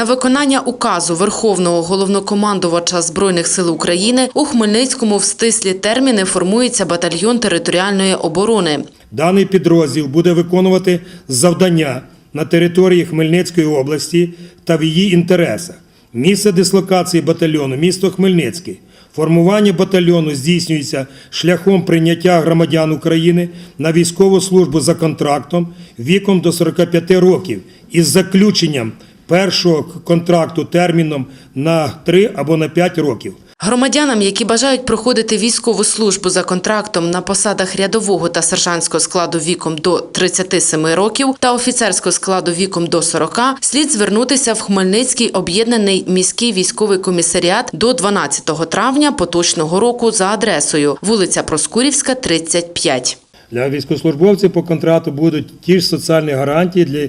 На виконання указу Верховного головнокомандувача Збройних сил України у Хмельницькому в стислі терміни формується батальйон територіальної оборони. Даний підрозділ буде виконувати завдання на території Хмельницької області та в її інтересах. Місце дислокації батальйону місто Хмельницький. Формування батальйону здійснюється шляхом прийняття громадян України на військову службу за контрактом віком до 45 років із заключенням першого контракту терміном на 3 або на 5 років. Громадянам, які бажають проходити військову службу за контрактом на посадах рядового та сержантського складу віком до 37 років та офіцерського складу віком до 40, слід звернутися в Хмельницький об'єднаний міський військовий комісаріат до 12 травня поточного року за адресою вулиця Проскурівська, 35. Для військовослужбовців по контракту будуть ті ж соціальні гарантії, для,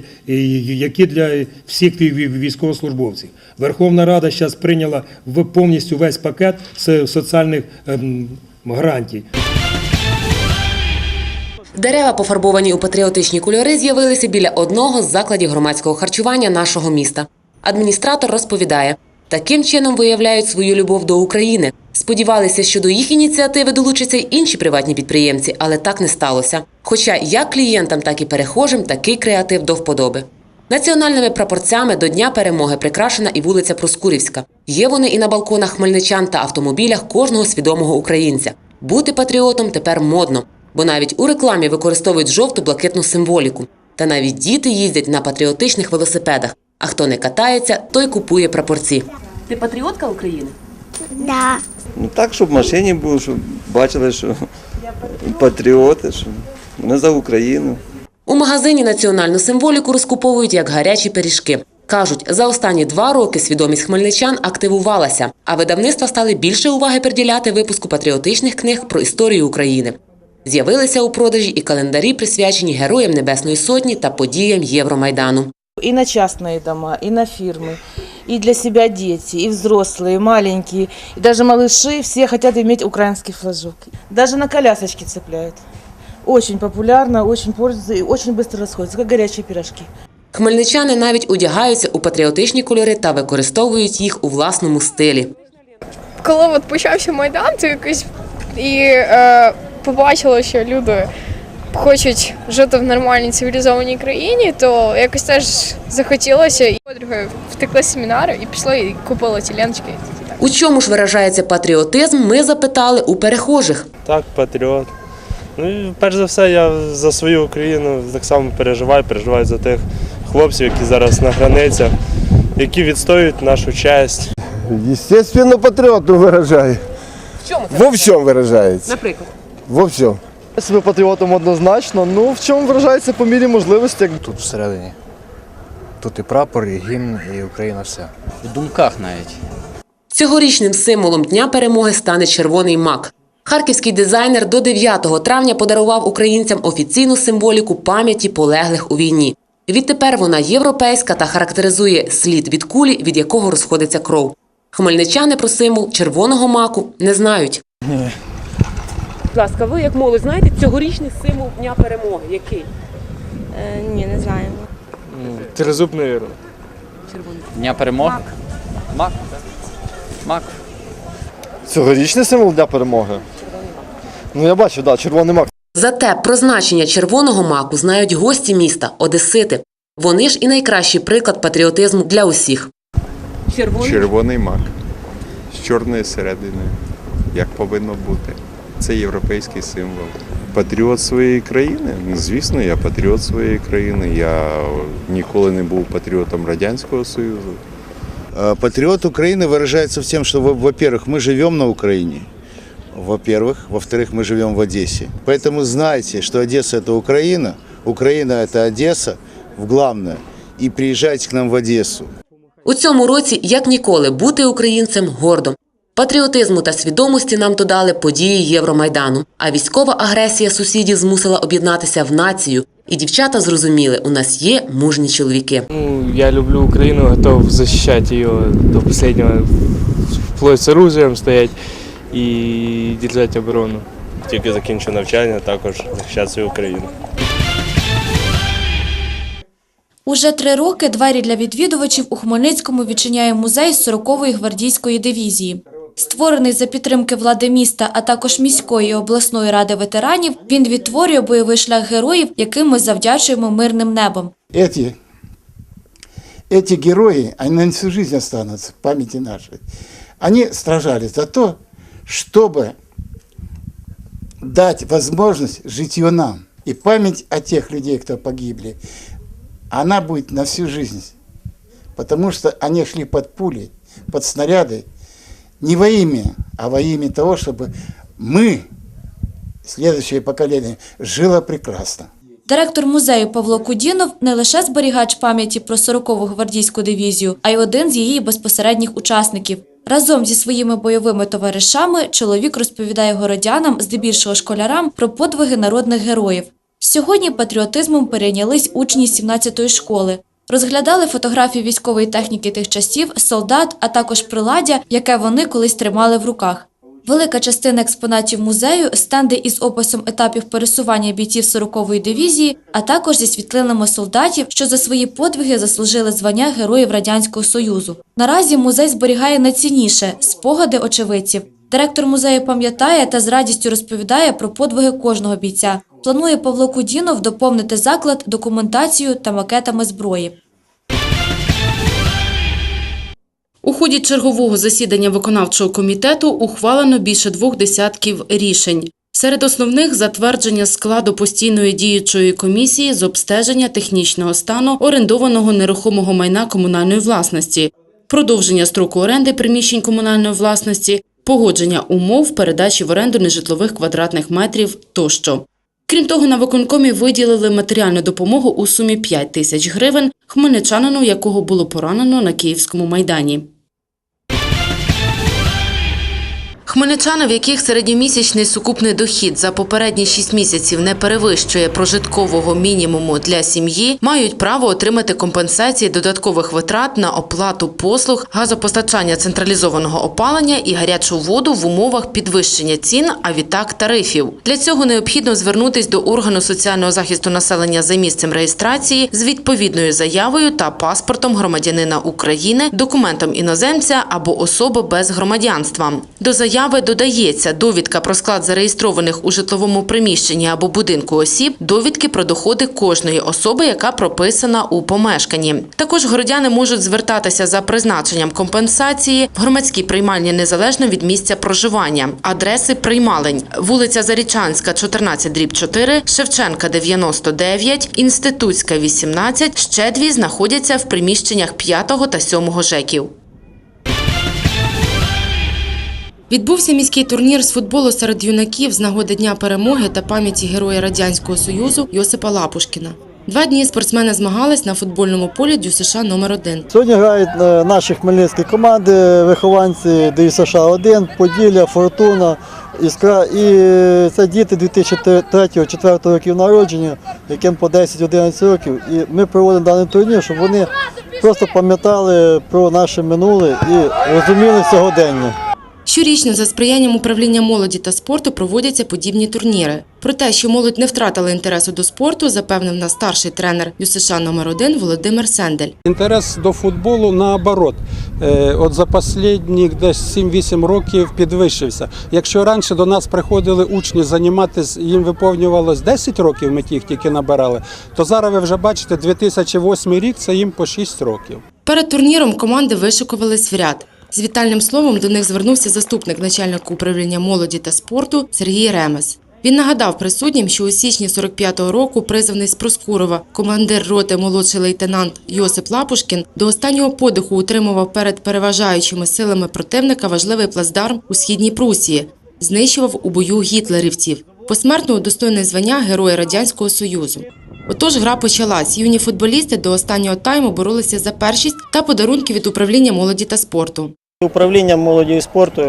які для всіх ві- ві- військовослужбовців. Верховна Рада зараз прийняла повністю весь пакет соціальних ем, гарантій. Дерева, пофарбовані у патріотичні кольори, з'явилися біля одного з закладів громадського харчування нашого міста. Адміністратор розповідає, таким чином виявляють свою любов до України. Сподівалися, що до їх ініціативи долучаться й інші приватні підприємці, але так не сталося. Хоча як клієнтам, так і перехожим такий креатив до вподоби. Національними прапорцями до Дня перемоги прикрашена і вулиця Проскурівська. Є вони і на балконах хмельничан та автомобілях кожного свідомого українця. Бути патріотом тепер модно, бо навіть у рекламі використовують жовто-блакитну символіку. Та навіть діти їздять на патріотичних велосипедах. А хто не катається, той купує прапорці. Ти патріотка України? Да. Ну так, щоб в машині був, щоб бачили, що патріоти, що ми за Україну. У магазині національну символіку розкуповують як гарячі пиріжки. Кажуть, за останні два роки свідомість хмельничан активувалася, а видавництва стали більше уваги приділяти випуску патріотичних книг про історію України. З'явилися у продажі і календарі, присвячені героям Небесної Сотні та подіям Євромайдану И на частные дома, и на фирмы, и для себя дети, и взрослые, и маленькие, и даже малыши, все хотят иметь украинский флажок. Даже на колясочке цепляют. Очень популярно, очень пользуются и очень быстро расходятся, как горячие пирожки. Хмельничани навіть одягаються у патріотичні кольори та використовують їх у власному стилі. коли от почався майдан, то якось і е, побачила, що люди хочуть жити в нормальній цивілізованій країні, то якось теж захотілося і подругою втекли з семінару і пішла і купила ті ленточки. У чому ж виражається патріотизм? Ми запитали у перехожих. Так, патріот. Ну перш за все, я за свою Україну так само переживаю, переживаю за тих хлопців, які зараз на границях, які відстоюють нашу честь. Естественно, патриоту выражаю. В чому Во всем выражается. Наприклад. Во всем. Я себе патріотом однозначно. Ну в чому виражається по мірі можливості. Тут всередині. Тут і прапор, і гімн, і Україна все. В думках навіть. Цьогорічним символом Дня перемоги стане червоний мак. Харківський дизайнер до 9 травня подарував українцям офіційну символіку пам'яті полеглих у війні. Відтепер вона європейська та характеризує слід від кулі, від якого розходиться кров. Хмельничани про символ червоного маку не знають. Будь ласка, ви як молодь знаєте цьогорічний символ Дня перемоги? Який? ні, не знаю. Тризуб, навірно. Дня перемоги. Мак. Мак. Цьогорічний символ Дня перемоги. Ну я бачу, да, червоний мак. Зате про значення червоного маку знають гості міста, одесити. Вони ж і найкращий приклад патріотизму для усіх. Червоний мак з чорною серединою, як повинно бути Це європейський символ. Патріот своєї країни? Ну, звісно, я патріот своєї країни. Я ніколи не був патріотом Радянського Союзу. Патриот Украины выражается в тем, что, во- во-первых, мы живем на Украине, во-первых, во-вторых, мы живем в Одессе. Поэтому знайте, что Одесса – это Украина, Украина – это Одесса, в главное, и приезжайте к нам в Одессу. У цьому році, як ніколи, бути українцем гордо. Патріотизму та свідомості нам додали події Євромайдану. А військова агресія сусідів змусила об'єднатися в націю. І дівчата зрозуміли, у нас є мужні чоловіки. Ну, я люблю Україну, готов захищати її до останнього, вплоть з оружием стоять і держати оборону. Тільки закінчу навчання, також захищати свою Україну. Уже три роки двері для відвідувачів у Хмельницькому відчиняє музей 40-ї гвардійської дивізії. Створений за підтримки влади міста, а також міської і обласної ради ветеранів, він відтворює бойовий шлях героїв, яким ми завдячуємо мирним небом. Эти, эти герои, они на всю жизнь останутся в памяти нашей. Они сражались за то, чтобы дать возможность житью нам. И память о тех людей, кто погибли, она будет на всю жизнь. Потому что они шли под пули, под снаряды, не во имя, а во имя того, чтобы мы, следующее поколение, жило прекрасно. Директор музею Павло Кудінов не лише зберігач пам'яті про 40-ту гвардійську дивізію, а й один з її безпосередніх учасників. Разом зі своїми бойовими товаришами чоловік розповідає городянам, здебільшого школярам, про подвиги народних героїв. Сьогодні патріотизмом перейнялись учні 17-ї школи. Розглядали фотографії військової техніки тих часів, солдат, а також приладдя, яке вони колись тримали в руках. Велика частина експонатів музею – стенди із описом етапів пересування бійців 40-ї дивізії, а також зі світлинами солдатів, що за свої подвиги заслужили звання Героїв Радянського Союзу. Наразі музей зберігає найцінніше – спогади очевидців. Директор музею пам'ятає та з радістю розповідає про подвиги кожного бійця. Планує Павло Кудінов доповнити заклад документацією та макетами зброї. У ході чергового засідання виконавчого комітету ухвалено більше двох десятків рішень. Серед основних затвердження складу постійної діючої комісії з обстеження технічного стану орендованого нерухомого майна комунальної власності, продовження строку оренди приміщень комунальної власності, погодження умов передачі в оренду нежитлових квадратних метрів тощо. Крім того, на виконкомі виділили матеріальну допомогу у сумі 5 тисяч гривень хмельничанину, якого було поранено на Київському майдані. Хмельничани, в яких середньомісячний сукупний дохід за попередні 6 місяців не перевищує прожиткового мінімуму для сім'ї, мають право отримати компенсації додаткових витрат на оплату послуг, газопостачання централізованого опалення і гарячу воду в умовах підвищення цін, а відтак тарифів. Для цього необхідно звернутись до органу соціального захисту населення за місцем реєстрації з відповідною заявою та паспортом громадянина України, документом іноземця або особи без громадянства. До заяви додається довідка про склад зареєстрованих у житловому приміщенні або будинку осіб, довідки про доходи кожної особи, яка прописана у помешканні. Також городяни можуть звертатися за призначенням компенсації в громадській приймальні незалежно від місця проживання. Адреси приймалень: вулиця Зарічанська, 14 дріб 4, Шевченка 99, Інститутська 18. Ще дві знаходяться в приміщеннях 5 та 7 ЖЕКів. Відбувся міський турнір з футболу серед юнаків з нагоди Дня перемоги та пам'яті Героя Радянського Союзу Йосипа Лапушкіна. Два дні спортсмени змагались на футбольному полі ДЮСШ номер 1 Сьогодні грають е, наші хмельницькі команди, вихованці ДЮСШ 1, Поділля, Фортуна, Іскра. І це діти 2003-2004 років народження, яким по 10-11 років. І ми проводимо даний турнір, щоб вони просто пам'ятали про наше минуле і розуміли сьогодення. Щорічно за сприянням управління молоді та спорту проводяться подібні турніри. Про те, що молодь не втратила інтересу до спорту, запевнив нас старший тренер ЮСШ номер 1 Володимир Сендель. Інтерес до футболу наоборот. Е, От за останні десь 7-8 років підвищився. Якщо раніше до нас приходили учні займатися, їм виповнювалось 10 років, ми їх тільки набирали, то зараз ви вже бачите, 2008 рік це їм по 6 років. Перед турніром команди вишикувались в ряд. З вітальним словом до них звернувся заступник начальника управління молоді та спорту Сергій Ремес. Він нагадав присутнім, що у січні 45-го року призваний з Проскурова командир роти молодший лейтенант Йосип Лапушкін до останнього подиху утримував перед переважаючими силами противника важливий плацдарм у східній Прусії, знищував у бою гітлерівців. Посмертно удостоєне звання Героя Радянського Союзу. Отож, гра почалась. Юні футболісти до останнього тайму боролися за першість та подарунки від управління молоді та спорту. Управлінням молоді і спорту,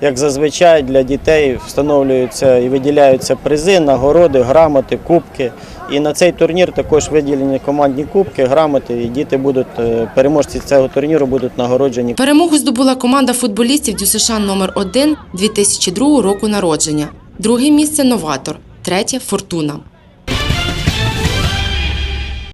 як зазвичай, для дітей встановлюються і виділяються призи, нагороди, грамоти, кубки. І на цей турнір також виділені командні кубки, грамоти, і діти будуть е, переможці цього турніру будуть нагороджені. Перемогу здобула команда футболістів ДЮСШ номер 1 2002 року народження. Друге місце новатор, третє фортуна.